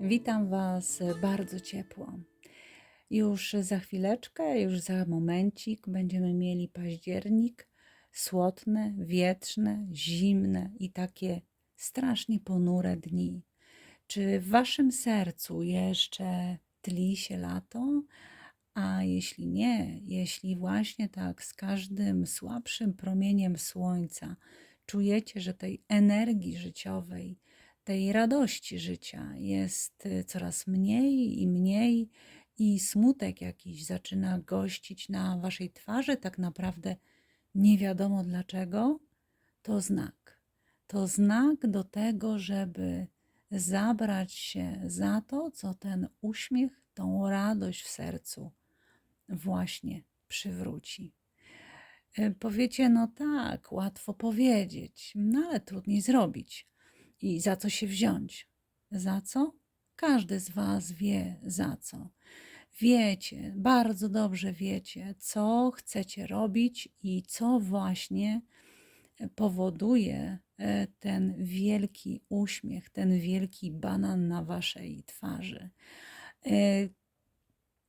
Witam Was bardzo ciepło. Już za chwileczkę, już za momencik będziemy mieli październik, słodne, wietrzne, zimne i takie strasznie ponure dni. Czy w Waszym sercu jeszcze tli się lato? A jeśli nie, jeśli właśnie tak z każdym słabszym promieniem słońca czujecie, że tej energii życiowej, tej radości życia jest y, coraz mniej i mniej, i smutek jakiś zaczyna gościć na waszej twarzy, tak naprawdę nie wiadomo dlaczego, to znak. To znak do tego, żeby zabrać się za to, co ten uśmiech, tą radość w sercu właśnie przywróci. Y, Powiecie, no tak, łatwo powiedzieć, no ale trudniej zrobić. I za co się wziąć? Za co? Każdy z Was wie za co. Wiecie, bardzo dobrze wiecie, co chcecie robić i co właśnie powoduje e, ten wielki uśmiech, ten wielki banan na Waszej twarzy. E,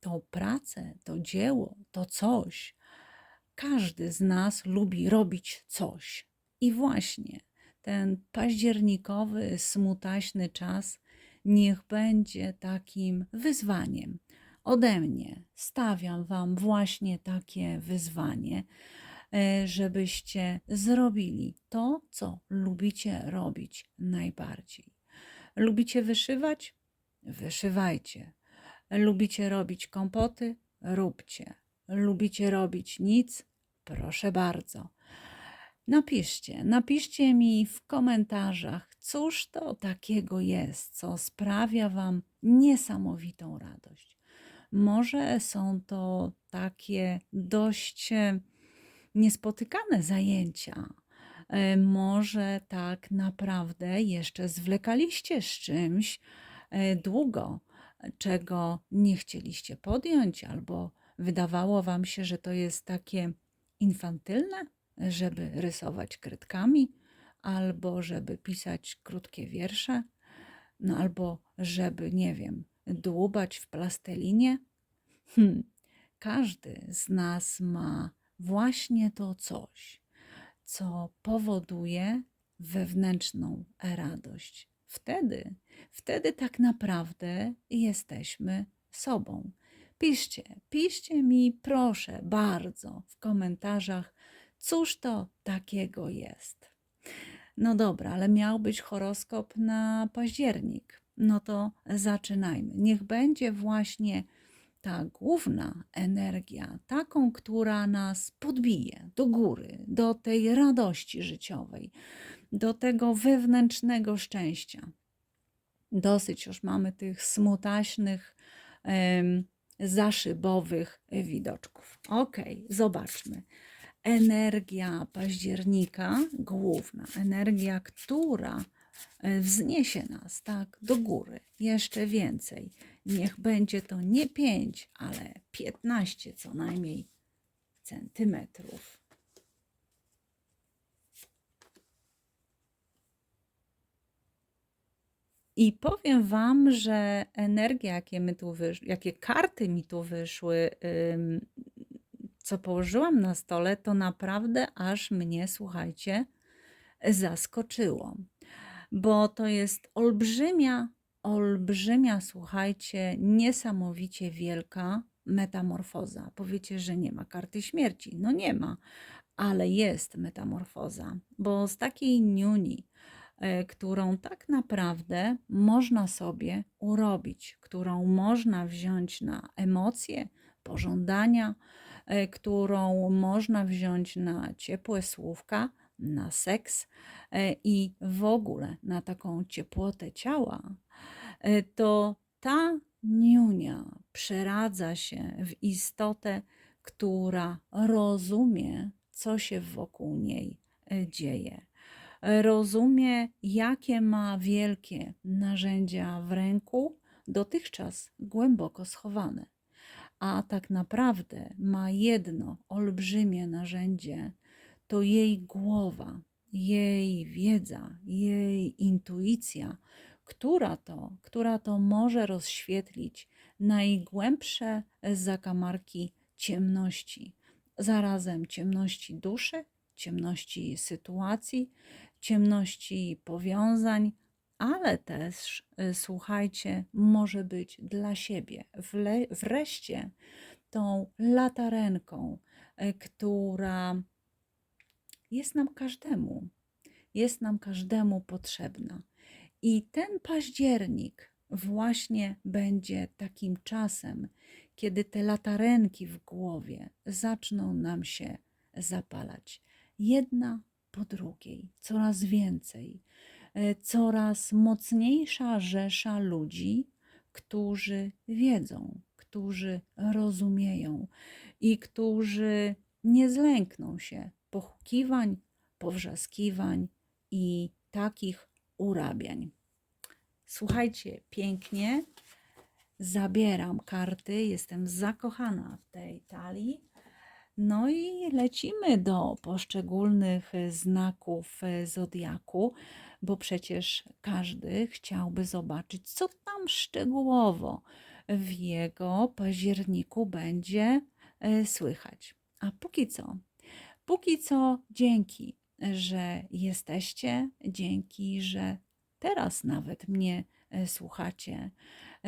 Tą pracę, to dzieło, to coś, każdy z nas lubi robić coś. I właśnie ten październikowy, smutaśny czas niech będzie takim wyzwaniem. Ode mnie stawiam Wam właśnie takie wyzwanie, e, żebyście zrobili to, co lubicie robić najbardziej. Lubicie wyszywać? Wyszywajcie. Lubicie robić kompoty? Róbcie. Lubicie robić nic? Proszę bardzo. Napiszcie, napiszcie mi w komentarzach, cóż to takiego jest, co sprawia Wam niesamowitą radość. Może są to takie dość e, niespotykane zajęcia. E, Może tak naprawdę jeszcze zwlekaliście z czymś e, długo, czego nie chcieliście podjąć, albo wydawało Wam się, że to jest takie infantylne, żeby rysować kredkami, albo żeby pisać krótkie wiersze, no albo żeby, nie wiem, dłubać w plastelinię. Hmm. Każdy z nas ma właśnie to coś, co powoduje wewnętrzną radość. Wtedy, wtedy tak naprawdę jesteśmy sobą. Piszcie, piszcie mi proszę bardzo w komentarzach, cóż to takiego jest. No dobra, ale miał być horoskop na październik. No to zaczynajmy. Niech będzie właśnie ta główna energia, taką, która nas podbije do góry, do tej radości życiowej, do tego wewnętrznego szczęścia. Dosyć już mamy tych smutaśnych, zaszybowych widoczków. Ok, zobaczmy. Energia października, główna energia, która e, wzniesie nas tak do góry, jeszcze więcej. Niech będzie to nie 5, ale 15 co najmniej centymetrów. I powiem Wam, że energia, jakie, my tu wysz... jakie karty mi tu wyszły, co położyłam na stole, to naprawdę aż mnie, słuchajcie, zaskoczyło. Bo to jest olbrzymia, olbrzymia, słuchajcie, niesamowicie wielka metamorfoza. Powiecie, że nie ma karty śmierci. No nie ma, ale jest metamorfoza, bo z takiej niuni, e, którą tak naprawdę można sobie urobić, którą można wziąć na emocje, pożądania, którą można wziąć na ciepłe słówka, na seks e, i w ogóle na taką ciepłotę ciała, e, to ta niunia przeradza się w istotę, która rozumie, co się wokół niej e, dzieje. Rozumie, jakie ma wielkie narzędzia w ręku, dotychczas głęboko schowane. A tak naprawdę ma jedno olbrzymie narzędzie, to jej głowa, jej wiedza, jej intuicja, która to, która to może rozświetlić najgłębsze zakamarki ciemności, zarazem ciemności duszy, ciemności sytuacji, ciemności powiązań, ale też, y, słuchajcie, może być dla siebie. Wreszcie tą latarenką, y, która jest nam każdemu, jest nam każdemu potrzebna. I ten październik właśnie będzie takim czasem, kiedy te latarenki w głowie zaczną nam się zapalać. Jedna po drugiej, coraz więcej, coraz mocniejsza rzesza ludzi, którzy wiedzą, którzy rozumieją i którzy nie zlękną się pochukiwań, powrzaskiwań i takich urabiań. Słuchajcie, pięknie. Zabieram karty, jestem zakochana w tej talii. No i lecimy do poszczególnych znaków zodiaku, bo przecież każdy chciałby zobaczyć, co tam szczegółowo w jego październiku będzie e, słychać. A póki co, póki co dzięki, że jesteście, dzięki, że teraz nawet mnie e, słuchacie,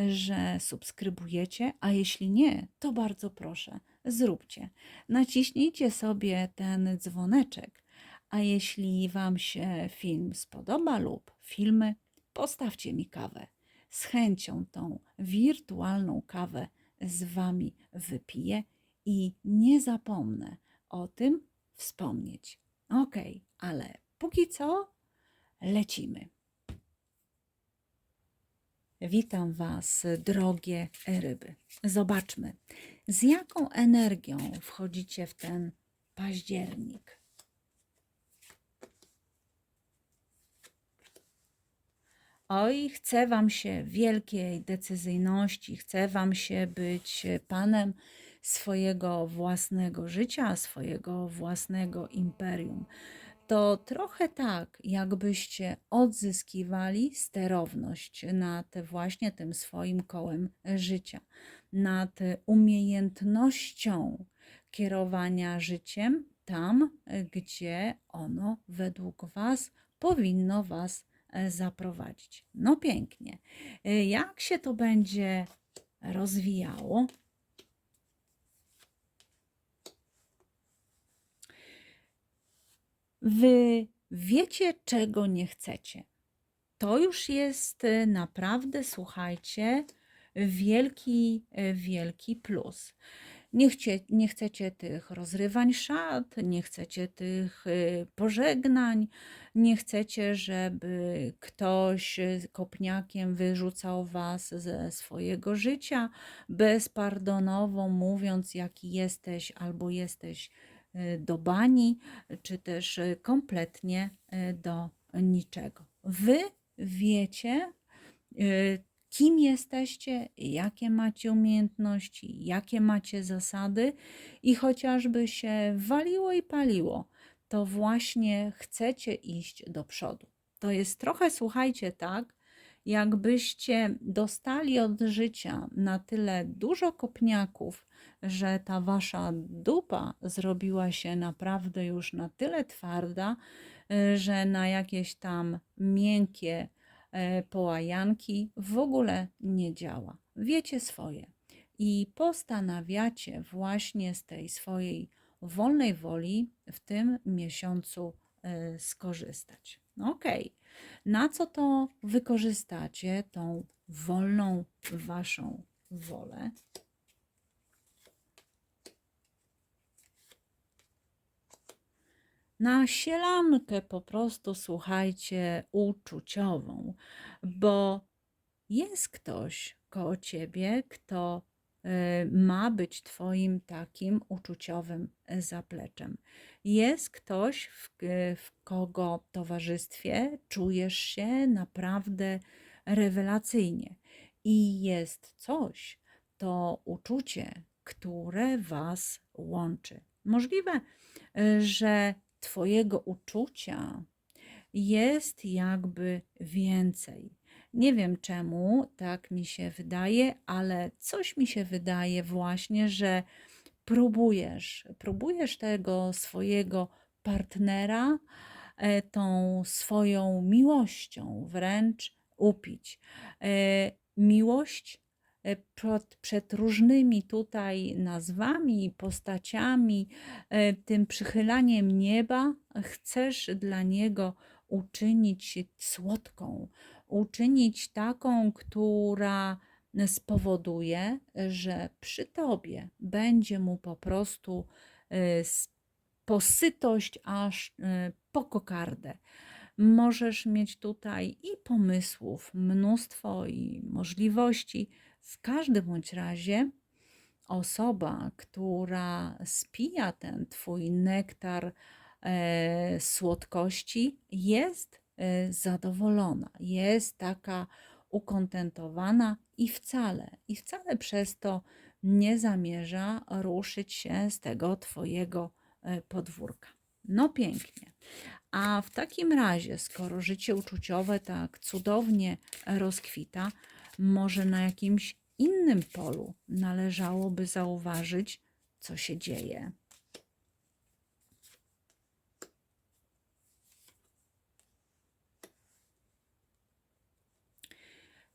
że subskrybujecie, a jeśli nie, to bardzo proszę, zróbcie. Naciśnijcie sobie ten dzwoneczek, a jeśli Wam się film spodoba lub filmy, postawcie mi kawę. Z chęcią tą wirtualną kawę z Wami wypiję i nie zapomnę o tym wspomnieć. Ok, ale póki co lecimy. Witam Was, drogie ryby. Zobaczmy, z jaką energią wchodzicie w ten październik. Oj, chce Wam się wielkiej decyzyjności, chce Wam się być panem swojego własnego życia, swojego własnego imperium. To trochę tak, jakbyście odzyskiwali sterowność nad właśnie tym swoim kołem życia, nad umiejętnością kierowania życiem tam, gdzie ono według Was powinno Was e, zaprowadzić. No pięknie. E, jak się to będzie rozwijało? Wy wiecie, czego nie chcecie. To już jest e, naprawdę, słuchajcie, wielki, e, wielki plus. Nie, chcie, nie chcecie tych rozrywań szat, nie chcecie tych e, pożegnań, nie chcecie, żeby ktoś kopniakiem wyrzucał was ze swojego życia bezpardonowo, mówiąc, jaki jesteś albo jesteś Y, do bani, czy też y, kompletnie y, do niczego. Wy wiecie, kim jesteście, jakie macie umiejętności, jakie macie zasady, i chociażby się waliło i paliło, to właśnie chcecie iść do przodu. To jest trochę, słuchajcie, tak, jakbyście dostali od życia na tyle dużo kopniaków, że ta wasza dupa zrobiła się naprawdę już na tyle twarda, y, że na jakieś tam miękkie połajanki w ogóle nie działa. Wiecie swoje i postanawiacie właśnie z tej swojej wolnej woli w tym miesiącu e, skorzystać. Okay. na co to wykorzystacie tą wolną waszą wolę? Na sielankę po prostu, słuchajcie, uczuciową, bo jest ktoś koło ciebie, kto y, ma być Twoim takim uczuciowym zapleczem. Jest ktoś, w, w kogo towarzystwie czujesz się naprawdę rewelacyjnie. I jest coś, to uczucie, które Was łączy. Możliwe, y, że Twojego uczucia jest jakby więcej. Nie wiem czemu tak mi się wydaje, ale coś mi się wydaje właśnie, że próbujesz, próbujesz tego swojego partnera e, tą swoją miłością wręcz upić. E, Miłość przed, przed różnymi tutaj nazwami, postaciami, e, tym przychylaniem nieba, chcesz dla niego uczynić słodką, uczynić taką, która spowoduje, że przy tobie będzie mu po prostu e, posytość aż e, po kokardę. Możesz mieć tutaj i pomysłów, mnóstwo i możliwości. W każdym bądź razie osoba, która spija ten twój nektar e, słodkości, jest e, zadowolona, jest taka ukontentowana i wcale, i wcale przez to nie zamierza ruszyć się z tego twojego e, podwórka. No pięknie. A w takim razie, skoro życie uczuciowe tak cudownie rozkwita, może na jakimś innym polu należałoby zauważyć, co się dzieje.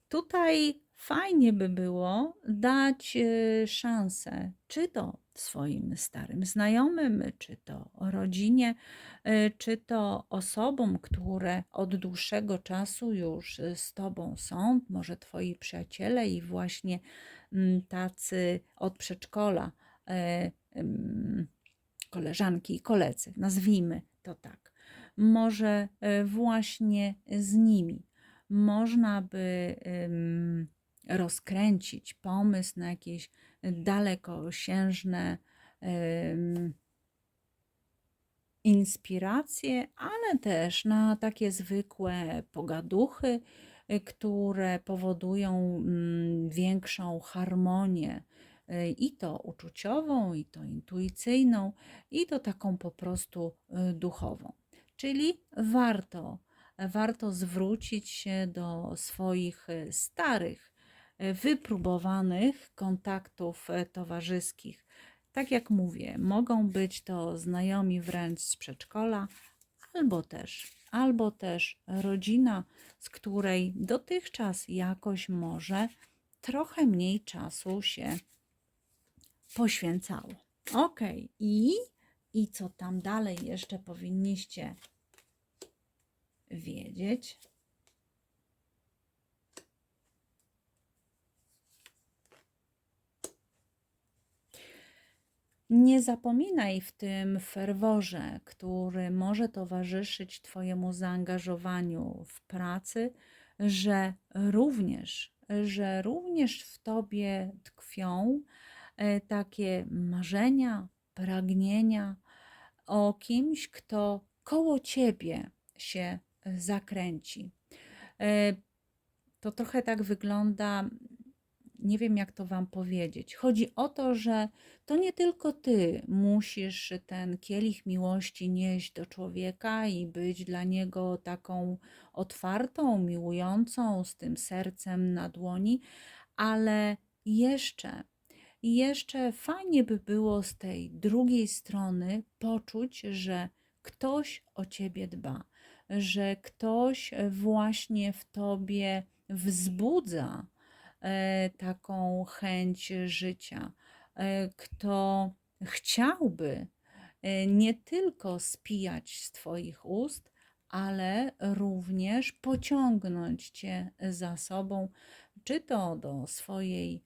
Tutaj fajnie by było dać e, szansę, czy to swoim starym znajomym, czy to rodzinie, e, czy to osobom, które od dłuższego czasu już z tobą są, może twoi przyjaciele i właśnie mm, tacy od przedszkola, em, koleżanki i koledzy, nazwijmy to tak. Może właśnie z nimi można by rozkręcić pomysł na jakieś dalekosiężne inspiracje, ale też na takie zwykłe pogaduchy, y, które powodują mm, większą harmonię y, i to uczuciową, i to intuicyjną, i to taką po prostu y, duchową. Czyli warto warto zwrócić się do swoich starych, wypróbowanych kontaktów e, towarzyskich. Tak jak mówię, mogą być to znajomi wręcz z przedszkola, albo też, albo też rodzina, z której dotychczas jakoś może trochę mniej czasu się poświęcało. Ok, i, i co tam dalej jeszcze powinniście wiedzieć. Nie zapominaj w tym ferworze, który może towarzyszyć Twojemu zaangażowaniu w pracy, że również, że również w Tobie tkwią e, takie marzenia, pragnienia o kimś, kto koło Ciebie się zakręci. E, To trochę tak wygląda, nie wiem jak to Wam powiedzieć. Chodzi o to, że to nie tylko Ty musisz ten kielich miłości nieść do człowieka i być dla niego taką otwartą, miłującą, z tym sercem na dłoni, ale jeszcze, jeszcze fajnie by było z tej drugiej strony poczuć, że ktoś o Ciebie dba że ktoś właśnie w tobie wzbudza taką chęć życia, e, kto chciałby e, nie tylko spijać z Twoich ust, ale również pociągnąć Cię za sobą, czy to do swojej,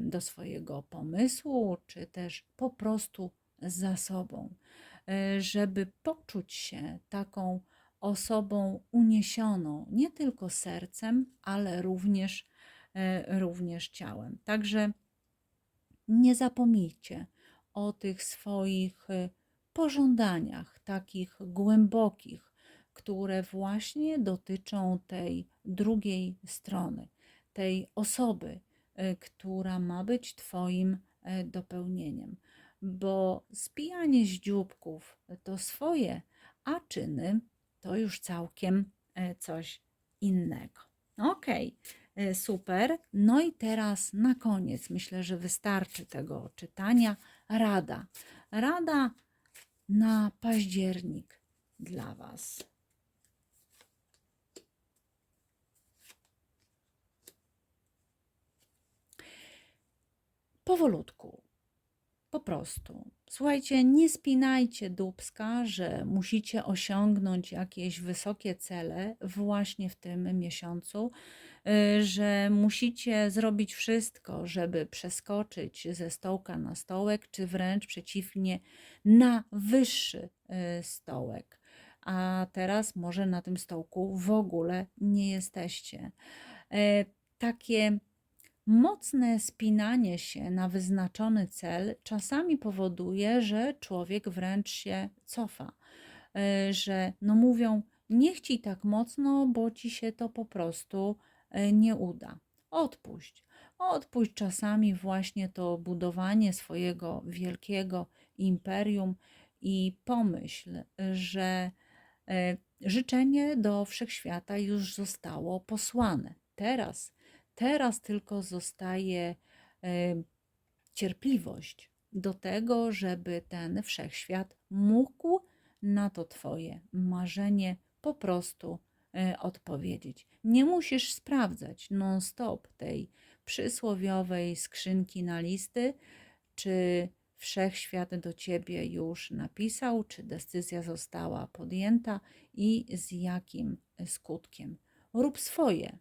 do swojego pomysłu, czy też po prostu za sobą, żeby poczuć się taką osobą uniesioną nie tylko sercem, ale również, e, również ciałem. Także nie zapomnijcie o tych swoich e, pożądaniach, takich głębokich, które właśnie dotyczą tej drugiej strony, tej osoby, e, która ma być Twoim dopełnieniem. Bo spijanie z dzióbków to swoje, a czyny to już całkiem e, coś innego. Okej, e, super. No i teraz na koniec, myślę, że wystarczy tego czytania. Rada. Rada na październik dla Was. Powolutku. Po prostu. Słuchajcie, nie spinajcie dubska, że musicie osiągnąć jakieś wysokie cele właśnie w tym miesiącu, że musicie zrobić wszystko, żeby przeskoczyć ze stołka na stołek, czy wręcz przeciwnie, na wyższy y, stołek. A teraz może na tym stołku w ogóle nie jesteście. E, Takie Mocne spinanie się na wyznaczony cel czasami powoduje, że człowiek wręcz się cofa, że no mówią, niech ci tak mocno, bo ci się to po prostu nie uda. Odpuść. Odpuść czasami właśnie to budowanie swojego wielkiego imperium i pomyśl, że e, życzenie do wszechświata już zostało posłane. Teraz Teraz tylko zostaje e, cierpliwość do tego, żeby ten wszechświat mógł na to Twoje marzenie po prostu e, odpowiedzieć. Nie musisz sprawdzać non-stop tej przysłowiowej skrzynki na listy, czy wszechświat do ciebie już napisał, czy decyzja została podjęta i z jakim skutkiem. Rób swoje,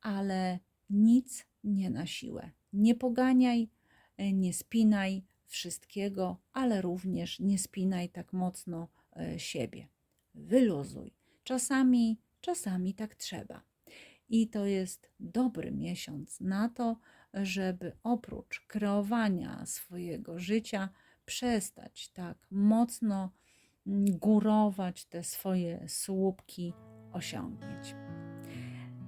ale nic nie na siłę. Nie poganiaj, e, nie spinaj wszystkiego, ale również nie spinaj tak mocno e, siebie. Wyluzuj. Czasami, czasami tak trzeba. I to jest dobry miesiąc na to, żeby oprócz kreowania swojego życia przestać tak mocno mm, górować te swoje słupki osiągnięć.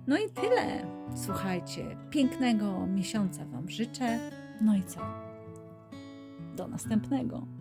No i tyle. Słuchajcie, pięknego miesiąca Wam życzę. No i co? Do następnego.